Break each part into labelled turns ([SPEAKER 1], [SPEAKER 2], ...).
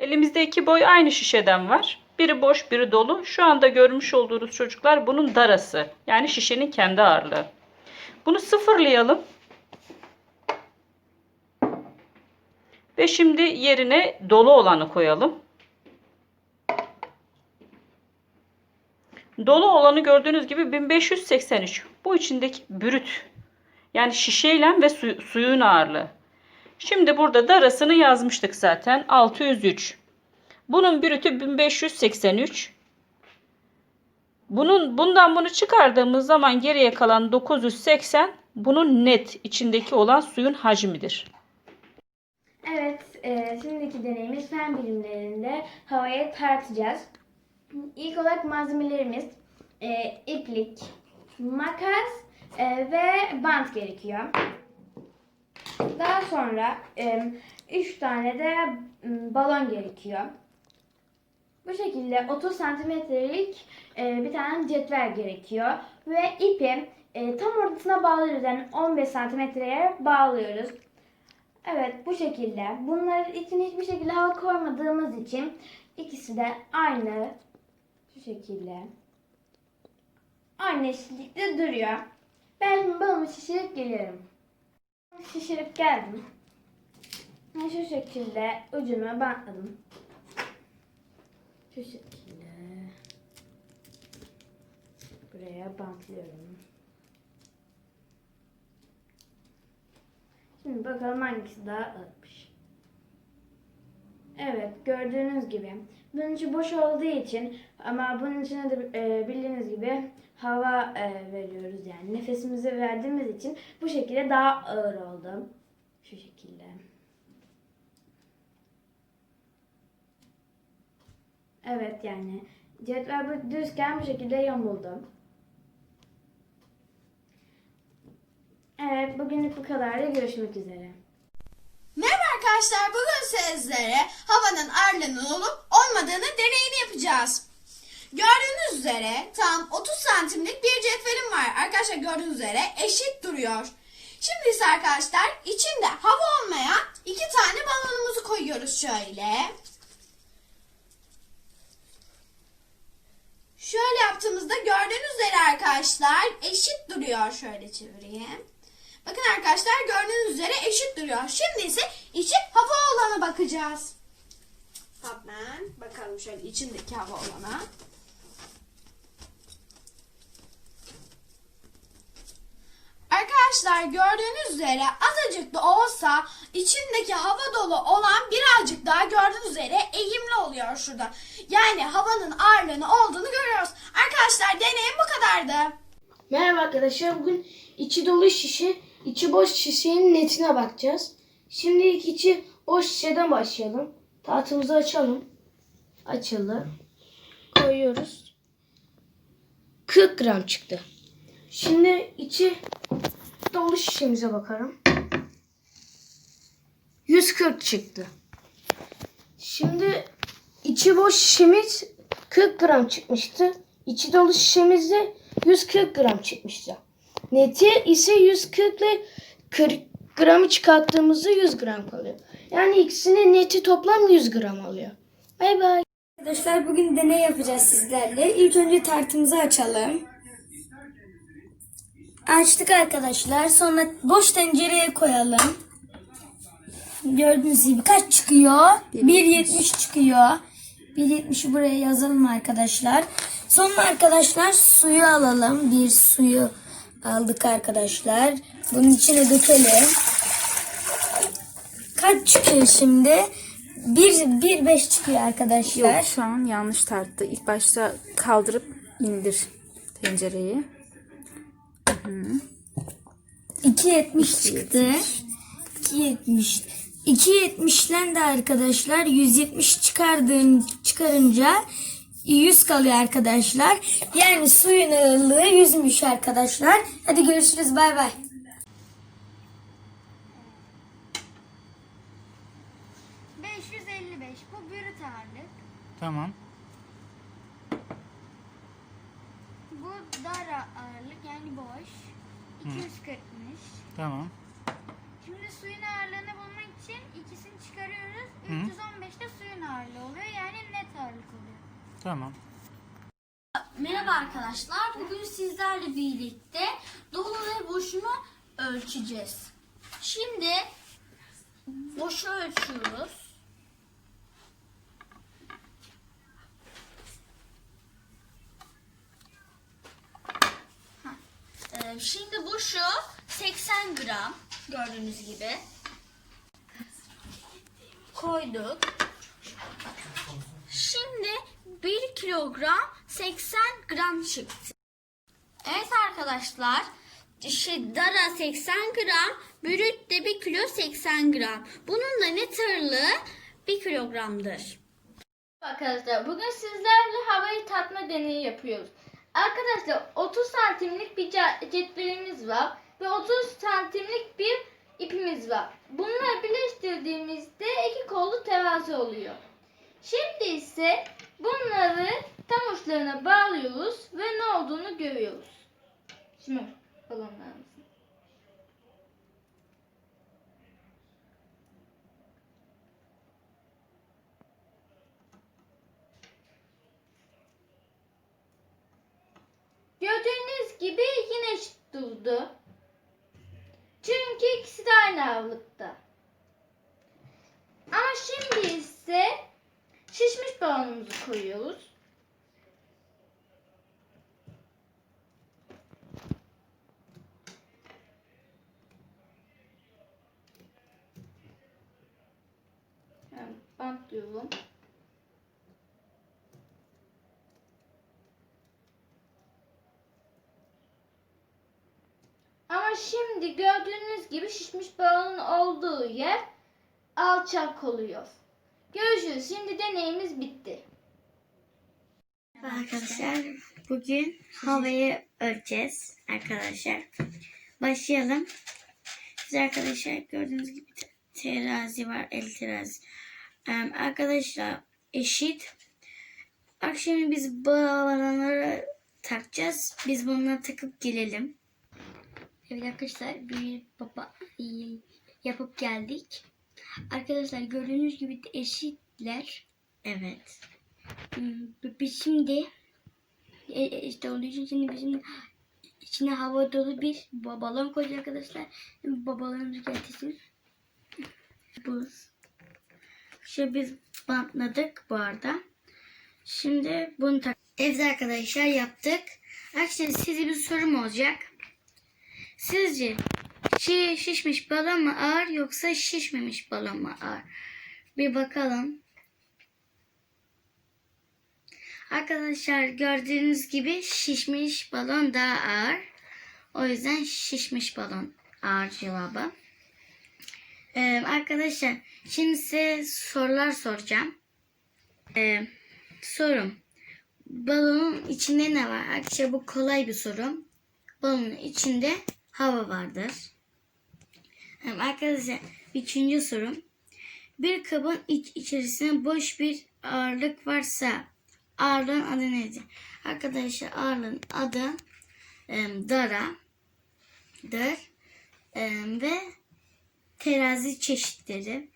[SPEAKER 1] Elimizde iki boy aynı şişeden var. Biri boş, biri dolu. Şu anda görmüş olduğunuz çocuklar bunun darası. Yani şişenin kendi ağırlığı. Bunu sıfırlayalım. Ve şimdi yerine dolu olanı koyalım. Dolu olanı gördüğünüz gibi 1583. Bu içindeki brüt. Yani şişeyle ve su- suyun ağırlığı. Şimdi burada darasını yazmıştık zaten. 603. Bunun brütü 1583. Bunun bundan bunu çıkardığımız zaman geriye kalan 980 bunun net içindeki olan suyun hacmidir.
[SPEAKER 2] Evet, e, şimdiki deneyimiz fen bilimlerinde havaya tartacağız. İlk olarak malzemelerimiz e, iplik, makas e, ve bant gerekiyor. Daha sonra 3 tane de balon gerekiyor. Bu şekilde 30 santimetrelik e, bir tane cetvel gerekiyor. Ve ipi e, tam ortasına bağlıyoruz. Yani 15 santimetreye bağlıyoruz. Evet bu şekilde. Bunların için hiçbir şekilde hava koymadığımız için ikisi de aynı şu şekilde aynı eşitlikte duruyor. Ben şimdi balonu şişirip geliyorum. Şişirip geldim. Ben şu şekilde ucunu bantladım. Şu şekilde buraya bantlıyorum. Şimdi bakalım hangisi daha ağırmış. Evet gördüğünüz gibi. Bunun içi boş olduğu için ama bunun içine de e, bildiğiniz gibi hava e, veriyoruz yani nefesimizi verdiğimiz için bu şekilde daha ağır oldu. Şu şekilde. Evet yani cetvel bu düzken bu şekilde yamuldu. Evet bugünlük bu kadar da görüşmek üzere.
[SPEAKER 3] Merhaba arkadaşlar. Bugün sizlere havanın ağırlığının olup olmadığını deneyini yapacağız. Gördüğünüz üzere tam 30 santimlik bir cetvelim var. Arkadaşlar gördüğünüz üzere eşit duruyor. Şimdi ise arkadaşlar içinde hava olmayan iki tane balonumuzu koyuyoruz şöyle. Şöyle yaptığımızda gördüğünüz üzere arkadaşlar eşit duruyor. Şöyle çevireyim. Bakın arkadaşlar gördüğünüz üzere eşit duruyor. Şimdi ise içi hava olana bakacağız. Hemen bakalım şöyle içindeki hava olana. Arkadaşlar gördüğünüz üzere azıcık da olsa içindeki hava dolu olan birazcık daha gördüğünüz üzere eğimli oluyor şurada. Yani havanın ağırlığını olduğunu görüyoruz. Arkadaşlar deneyim bu kadardı.
[SPEAKER 4] Merhaba arkadaşlar. Bugün içi dolu şişe, içi boş şişenin netine bakacağız. Şimdi ilk içi boş şişeden başlayalım. Tahtımızı açalım. Açıldı. Koyuyoruz. 40 gram çıktı. Şimdi içi dolu şişemize bakalım. 140 çıktı. Şimdi içi boş şişemiz 40 gram çıkmıştı. İçi dolu şişemizde 140 gram çıkmıştı. Neti ise 140 ile 40 gramı çıkarttığımızda 100 gram kalıyor. Yani ikisinin neti toplam 100 gram oluyor. Bay bay.
[SPEAKER 5] Arkadaşlar bugün deney yapacağız sizlerle. İlk önce tartımızı açalım. Açtık arkadaşlar. Sonra boş tencereye koyalım. Gördüğünüz gibi kaç çıkıyor? 1.70 çıkıyor. 1.70'i buraya yazalım arkadaşlar. Sonra arkadaşlar suyu alalım. Bir suyu aldık arkadaşlar. Bunun içine dökelim. Kaç çıkıyor şimdi? 1.5 çıkıyor arkadaşlar.
[SPEAKER 6] Yok şu an yanlış tarttı. İlk başta kaldırıp indir tencereyi.
[SPEAKER 5] 2.70 çıktı. 2.70. 2.70'den de arkadaşlar 170 çıkardığın çıkarınca 100 kalıyor arkadaşlar. Yani suyun ağırlığı 100'müş arkadaşlar. Hadi görüşürüz bay bay.
[SPEAKER 2] bu brüt ağırlık.
[SPEAKER 7] Tamam.
[SPEAKER 2] Bu dar ağırlık yani boş. 240'mış.
[SPEAKER 7] Tamam.
[SPEAKER 2] Şimdi suyun ağırlığını bulmak için ikisini çıkarıyoruz.
[SPEAKER 7] Hı.
[SPEAKER 2] 315 de suyun ağırlığı
[SPEAKER 8] Tamam.
[SPEAKER 9] Merhaba arkadaşlar. Bugün sizlerle birlikte dolu ve boşunu ölçeceğiz. Şimdi boşu ölçüyoruz. Ee, Şimdi boşu 80 gram gördüğünüz gibi koyduk. Şimdi 1 kilogram 80 gram çıktı. Evet arkadaşlar. Şey, dara 80 gram, bürüt de 1 kilo 80 gram. Bunun da net ağırlığı 1 kilogramdır.
[SPEAKER 2] Arkadaşlar bugün sizlerle havayı tatma deneyi yapıyoruz. Arkadaşlar 30 santimlik bir cetvelimiz var ve 30 santimlik bir ipimiz var. Bunları birleştirdiğimizde iki kollu terazi oluyor. Şimdi ise bunları tam uçlarına bağlıyoruz ve ne olduğunu görüyoruz. Şimdi balonlarımızı. Gördüğünüz gibi yine durdu. Çünkü ikisi de aynı ağırlıkta. Ama şimdi ise şişmiş balonumuzu koyuyoruz. Yani bantlıyorum. Ama şimdi gördüğünüz gibi şişmiş balonun olduğu yer alçak oluyor. Görüşürüz. Şimdi deneyimiz bitti.
[SPEAKER 5] Arkadaşlar bugün havayı ölçeceğiz arkadaşlar. Başlayalım. Siz arkadaşlar gördüğünüz gibi te- terazi var. El terazi. Em, arkadaşlar eşit. Bak şimdi biz balonları takacağız. Biz bunları takıp gelelim. Evet arkadaşlar bir baba yapıp geldik. Arkadaşlar gördüğünüz gibi eşitler. Evet. Hmm, Biz şimdi e, e, işte olduğu için şimdi bizim içine hava dolu bir ba- balon koyacağız arkadaşlar. Balonumuzu getirsin. Bu. Şu biz bantladık bu arada. Şimdi bunu tak. Evet arkadaşlar yaptık. Arkadaşlar size bir sorum olacak. Sizce şi- şişmiş balon mu ağır yoksa şişmemiş balon mu ağır? Bir bakalım. Arkadaşlar gördüğünüz gibi şişmiş balon daha ağır. O yüzden şişmiş balon ağır cevabı. Ee, arkadaşlar şimdi size sorular soracağım. Ee, sorum. Balonun içinde ne var? Arkadaşlar bu kolay bir soru. Balonun içinde hava vardır. Arkadaşlar üçüncü sorum. Bir kabın iç içerisinde boş bir ağırlık varsa ağırlığın adı nedir? Arkadaşlar ağırlığın adı e, daradır e, ve terazi çeşitleri.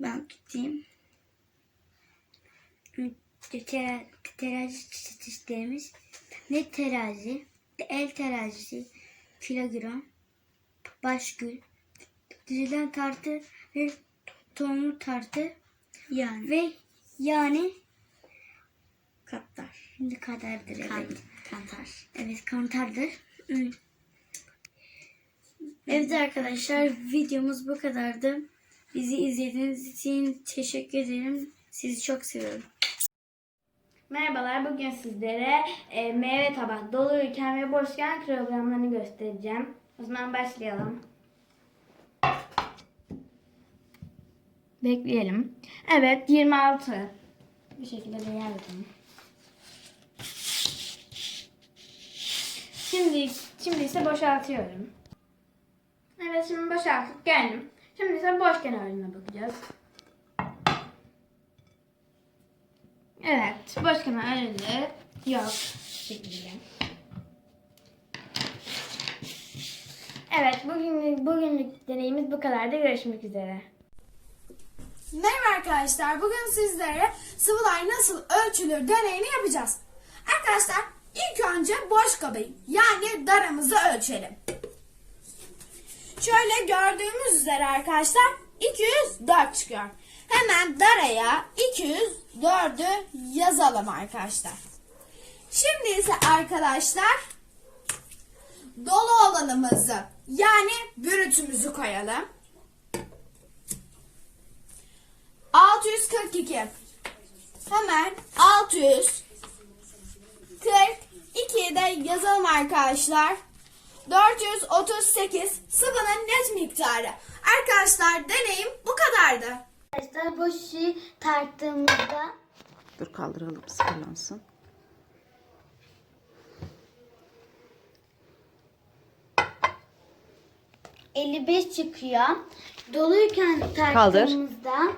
[SPEAKER 5] Ben tutayım. Tera, terazi çeşitlerimiz ne terazi, el terazisi, kilogram, başgül, dizilen tartı ve tonlu tartı yani ve yani katlar. Şimdi kadardır evet. Kantar. Evet kantardır. Hı. Evet arkadaşlar videomuz bu kadardı. Bizi izlediğiniz için teşekkür ederim. Sizi çok seviyorum.
[SPEAKER 2] Merhabalar. Bugün sizlere e, meyve tabak doluyken ve boşken kilogramlarını göstereceğim. O zaman başlayalım. Bekleyelim. Evet 26. Bu şekilde de yazdım. Şimdi, şimdi ise boşaltıyorum. Evet şimdi boşaltıp geldim. Şimdi ise boş kenarına bakacağız. Evet, boş kenar önünde yok. Evet, bugün bugünlük deneyimiz bu kadardı. Görüşmek üzere.
[SPEAKER 3] Merhaba arkadaşlar. Bugün sizlere sıvılar nasıl ölçülür deneyini yapacağız. Arkadaşlar ilk önce boş kabı yani daramızı ölçelim. Şöyle gördüğümüz üzere arkadaşlar 204 çıkıyor. Hemen daraya 204'ü yazalım arkadaşlar. Şimdi ise arkadaşlar dolu olanımızı yani bürütümüzü koyalım. 642. Hemen 642 de yazalım arkadaşlar. 438 sıvının net miktarı. Arkadaşlar deneyim bu kadardı.
[SPEAKER 5] Arkadaşlar boş şişeyi tarttığımızda
[SPEAKER 6] Dur kaldıralım sıfırlansın.
[SPEAKER 5] ...55 çıkıyor. Doluyken tarttığımızda...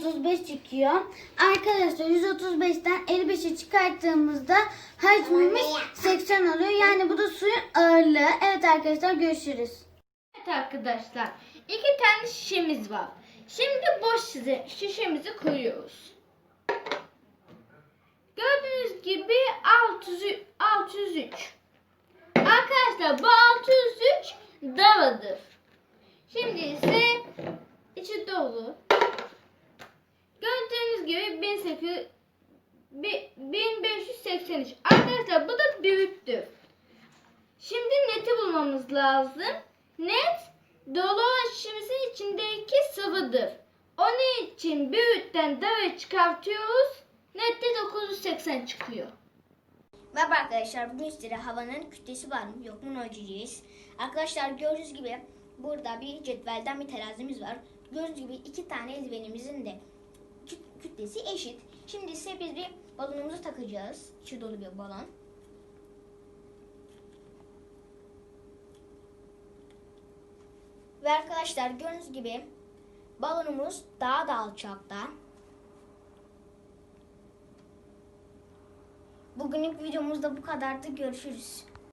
[SPEAKER 5] ...135 çıkıyor. Arkadaşlar 135'ten 55'i çıkarttığımızda... ...hacmimiz 80 oluyor. Yani bu da suyun ağırlığı. Evet arkadaşlar görüşürüz.
[SPEAKER 10] Evet arkadaşlar. iki tane şişemiz var. Şimdi boş şişe, şişemizi koyuyoruz. Gördüğünüz gibi 600, 603. Arkadaşlar bu 603 davadır. Şimdi ise içi dolu. Gördüğünüz gibi 1800 bi- 1583. Arkadaşlar bu da büyüktür. Şimdi neti bulmamız lazım. Net dolu olan şişemizin içindeki sıvıdır. Onun için büyükten dağı çıkartıyoruz. Nette 980 çıkıyor.
[SPEAKER 8] Merhaba arkadaşlar. Bugün sizlere havanın kütlesi var mı yok mu ölçeceğiz. Arkadaşlar gördüğünüz gibi burada bir cetvelden bir terazimiz var. Gördüğünüz gibi iki tane eldivenimizin de kütlesi eşit. Şimdi ise biz bir balonumuzu takacağız. İçi dolu bir balon. Ve arkadaşlar gördüğünüz gibi balonumuz daha da alçakta. Bugünlük videomuz da bu kadardı. Görüşürüz.